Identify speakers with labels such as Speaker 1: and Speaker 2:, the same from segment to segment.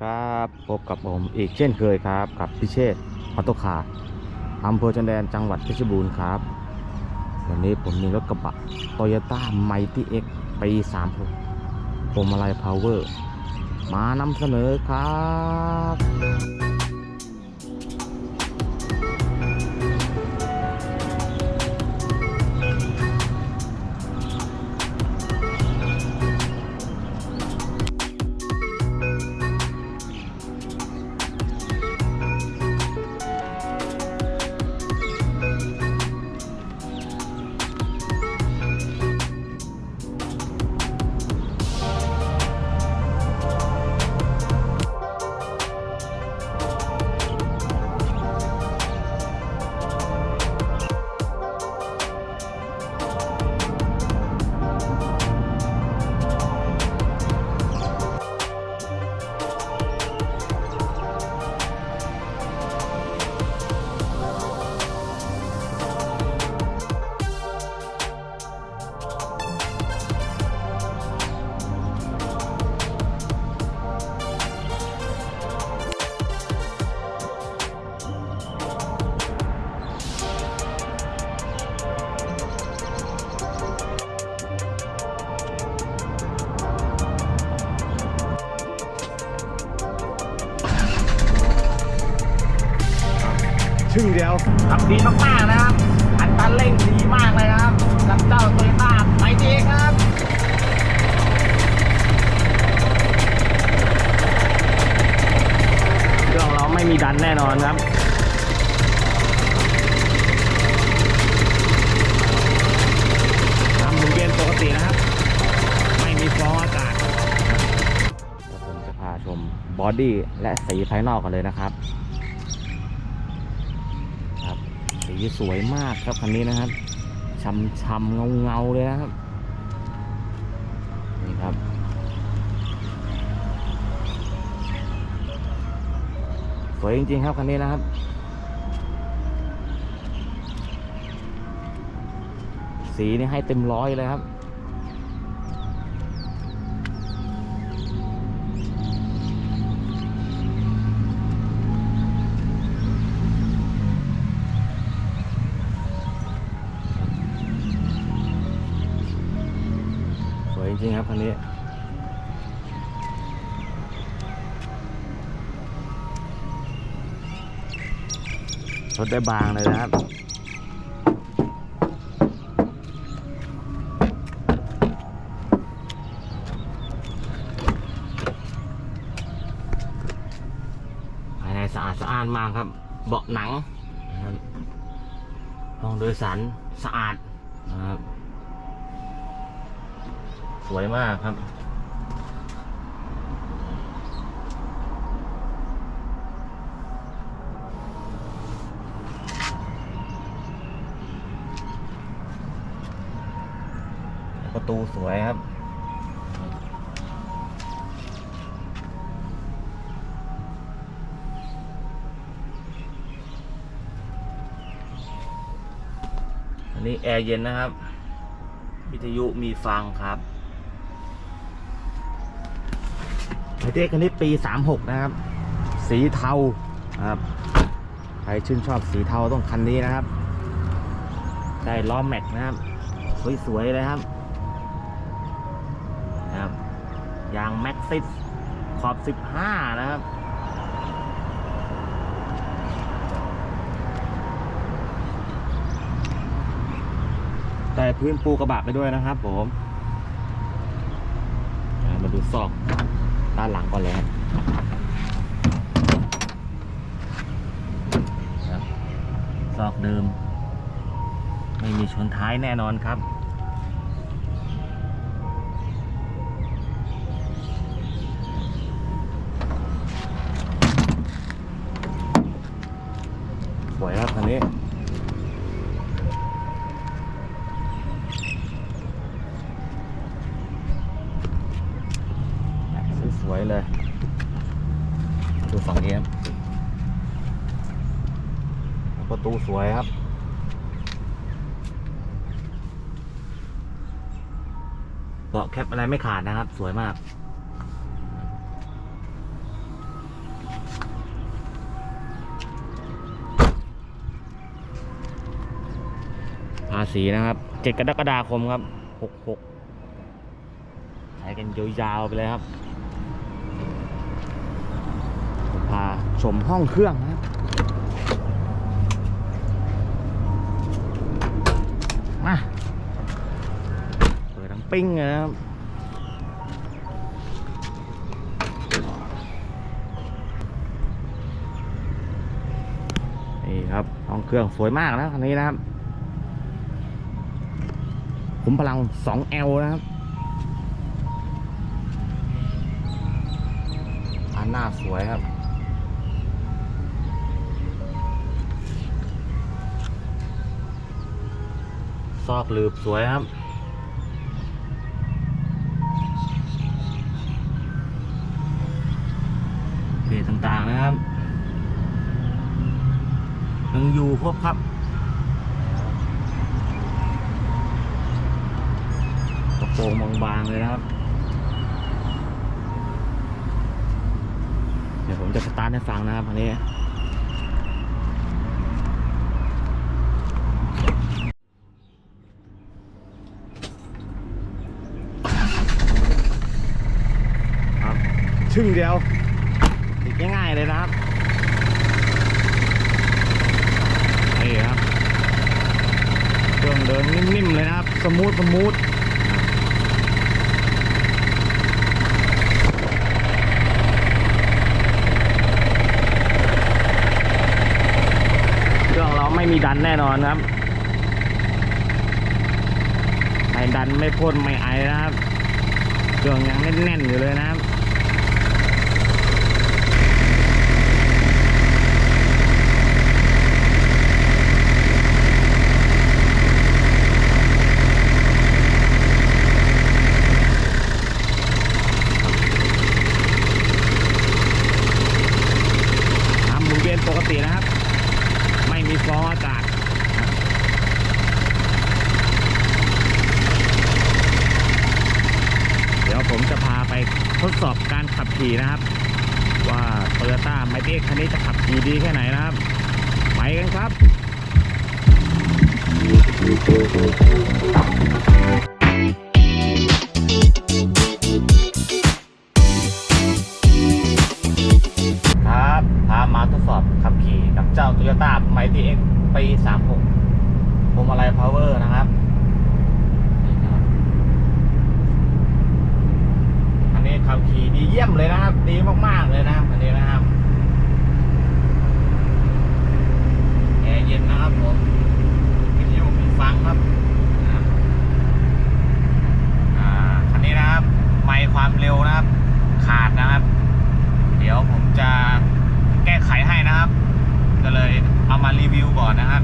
Speaker 1: ครับพบกับผมอีกเช่นเคยครับ กับพิเชษออโตคาร์อำเภอจันแดนจังหวัดเพชรบูรณ์ครับ วันนี้ผมมีรถกระบะ Toyota Mighty X ปี36พวงมาลัยพาวเวอร์ มานำเสนอครับ ดี
Speaker 2: มากๆนะครับ อัตราเร่งดีมากเลยนะครับกับเจ้าโตโยต้าไมดีครับ
Speaker 1: เครื่องเราไม่มีดันแน่นอนครับทำหมุนเวียนปกตินะครับ ไม่มีฟองอากาศเดี๋ยวผมจะพาชมบอดี้และสีภายนอกกันเลยนะครับครับ สีสวยมากครับคันนี้นะครับช้ำๆเงาๆเลยนะครับ นี่ครับ สวยจริงๆครับคันนี้นะครับสีนี่ให้เต็มร้อยเลยครับ ครับคันนี้รถได้บางเลยนะครับภายในสะอาดสะอ้านมากครับ เบาะหนังห้องโดยสารสะอาดนะครับ สวยมากครับ ประตูสวยครับอันนี้แอร์เย็นนะครับ วิทยุมีฟังครับ ไอเด็กคันนี้ปี 36 นะครับ สีเทาครับใครชื่นชอบสีเทาต้องคันนี้นะครับ ได้ล้อแม็กนะครับ สวยๆเลยครับนะครับยางแม็กซิสขอบ 15 นะครับแต่พื้นปูกระบะไปด้วยนะครับผม มาดูซอก ด้านหลังก่อนเลยครับซอกเดิม ไม่มีชนท้ายแน่นอนครับ ประตูสวยครับเบาะแคปอะไรไม่ขาดนะครับ สวยมาก ภาษีนะครับเจ็ดกรกฎาคมครับหกหกใช้กันยาวๆไปเลยครับ พาชมห้องเครื่องนะ ปิ้งนะครับนี่ครับห้องเครื่องสวยมากนะคันนี้นะครับขุมพลัง 2L นะครับอันหน้าสวยครับซอกลืบสวยครับ อยู่ครบครับ กระโปรงบางๆเลยนะครับ เดี๋ยวผมจะสตาร์ทให้ฟังนะครับอันนี้ครับชึ่งเดียวติดง่ายๆเลยนะครับ นี่ครับ เดินนิ่มๆเลยนะครับ สมูทสมูทเครื่องเราไม่มีดันแน่นอนครับไม่ดันไม่พ่นไม่ไอนะครับ เครื่องยังแน่นๆอยู่เลยนะครับ ทำหมุนเวียนปกตินะครับ ไม่มีฟองอากาศนะครับเดี๋ยวผมจะพาไปทดสอ บขับขี่นะครับ ว่า t o y ยต้าไมเ e คันนี้จะขับขี่ดีแค่ไหนนะครับ ไปกันครับ ครับพามาทดสอบขับขี่กับเจ้า Toyota m i g h t X ปี 36พวงมาลัย power นะครับนี่ครับ อันนี้ขับขี่ดีเยี่ยมเลยนะครับ ดีมากๆเลยนะครับอันนี้นะครับแอร์เย็นนะครับผมวิทยุมีฟังครับนะครับคันนี้นะครับ ไม่ความเร็วนะครับ ขาดนะครับ เดี๋ยวผมจะแก้ไขให้นะครับ ก็เลยเอามารีวิวก่อนนะครับ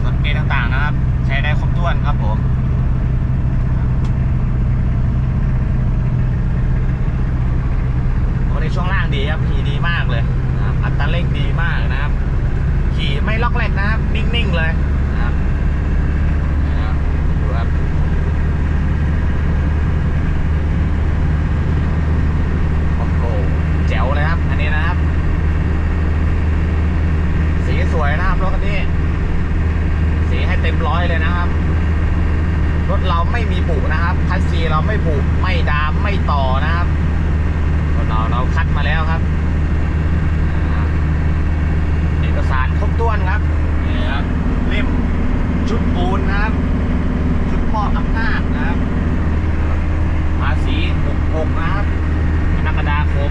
Speaker 1: ส่วนเกณฑ์ต่างๆนะครับ ใช้ได้ครบถ้วนครับผม โอ้ในช่วงล่างดีครับขี่ดีมากเลยนะครับอัตราเร่งดีมากนะครับ ขี่ไม่ล็อกแรกนะครับ นิ่ง ๆ เลยนะครับนะครับดูครับ โอ้โหแจ๋วเลยครับ อันนี้นะครับ สีส วยนะครับรถคันนี้สีให้เต็มร้อยเลยนะครับ รถเราไม่มีบุนะครับคัสซีเราไม่บุไม่ดามไม่ต่อนะครับรถเราเราคัดมาแล้วครับอ่าเอกสารครบถ้วนครับนี่ครับเล่มชุดปูนนะครับ ชุดมอบอำนาจนะครับ ภาษี66นะครับกรกฎาคม